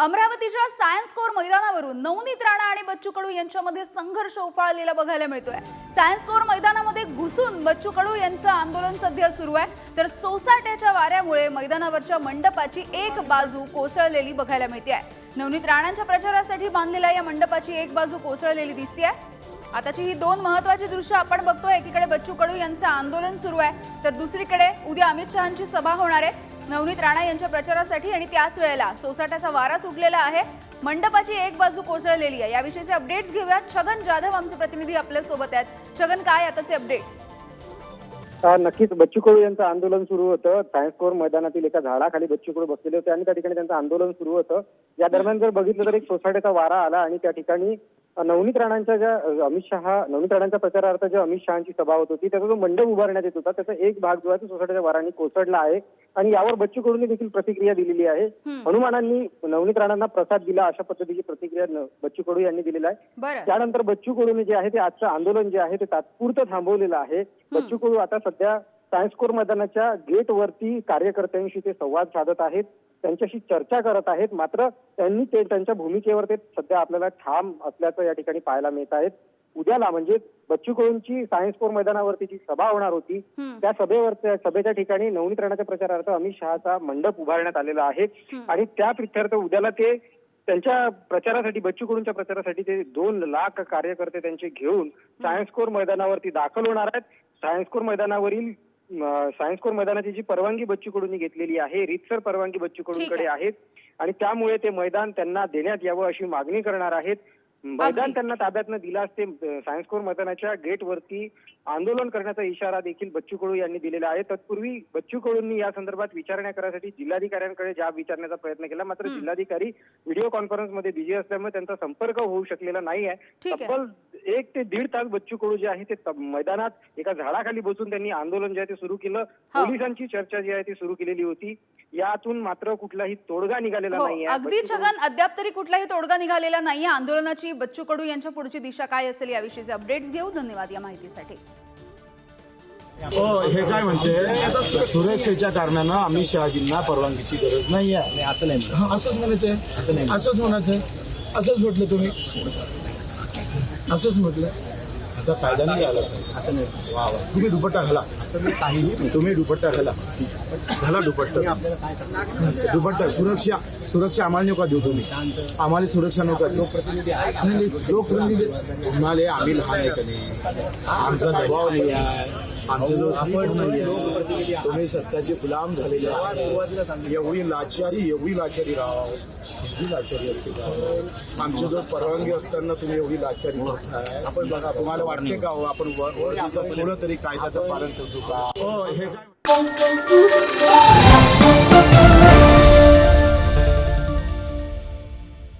अमरावतीच्या science core मैदानावरून नवनीत राणा आणि बच्चू कडू यांच्यामध्ये संघर्ष उफाळलेला बघायला मिळतोय. सायन्स कोर मैदानामध्ये घुसून बच्चू कडू यांचं आंदोलन सध्या सुरू आहे. तर सोसाट्याच्या वाऱ्यामुळे मैदानावरच्या मंडपाची एक बाजू कोसळलेली बघायला मिळते आहे. नवनीत राणांच्या प्रचारासाठी बांधलेल्या या मंडपाची एक बाजू कोसळलेली दिसते आहे. आताची ही दोन महत्वाची दृश्य आपण बघतोय. एकीकडे बच्चू कडू यांचं आंदोलन सुरू आहे. तर दुसरीकडे उद्या अमित शहांची सभा होणार आहे. नवनीत राणा यांच्या प्रचारासाठी आणि त्याच वेळेला सोसाट्याचा वारा सुटलेला आहे. मंडपाची एक बाजू कोसळलेली आहे. याविषयीचे अपडेट्स घेऊयात. छगन जाधव आमचे प्रतिनिधी आपल्यासोबत आहेत. छगन काय आताचे अपडेट्स नक्कीच बच्चू कडू यांचं आंदोलन सुरू होतं. सायन्स कोर मैदानातील एका झाडाखाली बच्चू कडू बसलेले होते आणि त्या ठिकाणी त्यांचं आंदोलन सुरू होतं. या दरम्यान जर बघितलं तर एक सोसायटीचा वारा आला आणि त्या ठिकाणी नवनीत राणांच्या ज्या अमित शहा नवनीत राणांच्या प्रचारार्थ ज्या अमित शहाची सभा होत होती त्याचा जो मंडप उभारण्यात येत होता त्याचा एक भाग जो आहे तो सोसायटीच्या वाराने कोसळला आहे आणि यावर बच्चू कडूंनी देखील प्रतिक्रिया दिलेली आहे. हनुमानांनी नवनीत राणांना प्रसाद दिला अशा पद्धतीची प्रतिक्रिया बच्चू कडू यांनी दिलेला आहे. त्यानंतर बच्चू कडूने जे आहे ते आजचं आंदोलन जे आहे ते तात्पुरतं थांबवलेलं आहे. बच्चू कडू आता सध्या सायन्स कोर मैदानाच्या गेट वरती कार्यकर्त्यांशी ते संवाद साधत आहेत. त्यांच्याशी चर्चा करत आहेत. मात्र त्यांनी ते त्यांच्या भूमिकेवर ते सध्या आपल्याला ठाम असल्याचं या ठिकाणी पाहायला मिळत आहेत उद्याला म्हणजे बच्चू कडूंची सायन्स कोर मैदानावरती जी सभा होणार होती. त्या सभेवर सभेच्या ठिकाणी नवनीत राणाच्या प्रचारार्थ अमित शहाचा मंडप उभारण्यात आलेला आहे. आणि त्या प्रित्यर्थ उद्याला ते त्यांच्या प्रचारासाठी बच्चू कडूंच्या प्रचारासाठी ते दोन लाख कार्यकर्ते त्यांचे घेऊन सायन्स कोर मैदानावरती दाखल होणार आहेत. सायन्स कोर मैदानावरील सायन्स कोर मैदानाची जी परवानगी बच्चू कडूंनी घेतलेली आहे रीतसर परवानगी बच्चू कडूंकडे आहे. आणि त्यामुळे ते मैदान त्यांना देण्यात यावं अशी मागणी करणार आहेत. मैदान. त्यांना ताब्यात न दिलास ते अं, सायन्स कोर मैदानाच्या गेट वरती आंदोलन करण्याचा इशारा देखील बच्चू कडू यांनी दिलेला आहे. तत्पूर्वी बच्चू कडूंनी या संदर्भात विचारणा करण्यासाठी जिल्हाधिकाऱ्यांकडे जाब विचारण्याचा प्रयत्न केला. मात्र जिल्हाधिकारी व्हिडिओ कॉन्फरन्समध्ये बिझी असल्यामुळे त्यांचा संपर्क होऊ शकलेला नाही आहे. तब्बल एक ते दीड तास बच्चू कडू जे आहे ते तब- मैदानात एका झाडाखाली बसून त्यांनी आंदोलन जे आहे ते सुरू केलं. हो. पोलिसांची चर्चा जी आहे ती सुरू केलेली होती. यातून मात्र कुठलाही तोडगा निघालेला हो नाहीये. अगदी छगन अद्याप तरी कुठलाही तोडगा निघालेला नाहीये. आंदोलनाची बच्चू कडू यांच्या पुढची दिशा काय असेल याविषयीचे अपडेट्स घेऊ. धन्यवाद या माहितीसाठी. हो हे काय म्हणते? सुरक्षेच्या कारणानं आम्ही शहाजींना परवानगीची गरज नाही आहे असं नाही हा, असंच म्हणायचंय. असं नाही. असंच म्हणायचंय. असंच म्हटलं तुम्ही. असंच म्हटलं. आता कायदा नाही आला. साहेब असं नाही. वा वा. तुम्ही दुपट्टा घाला. असं मी काहीही तुम्ही दुपट्टा घाला. घाला दुपट्टा. आपल्याला काय सांगणार? दुपट्टा. सुरक्षा सुरक्षा आम्हाला नका देऊ तुम्ही. आम्हाला सुरक्षा नका देऊ. प्रतिनिधी आहे नाही, नाही, लोकप्रतिनिधी तुम्हाला आम्ही लहान आहे का नाही? आमचा दबाव नाही आहे. आमचा जो आपण. तुम्ही सत्याचे गुलाम झालेले आहात. एवढी लाचारी एवढी लाचारी राव. एवढी लाचारी असते का? आमची जर परवानगी असताना तुम्ही एवढी लाचारी करताय आपण बघा तुम्हाला वाटते का हो, आपण पुढं तरी कायद्याचं पालन करतो का? हो हे काय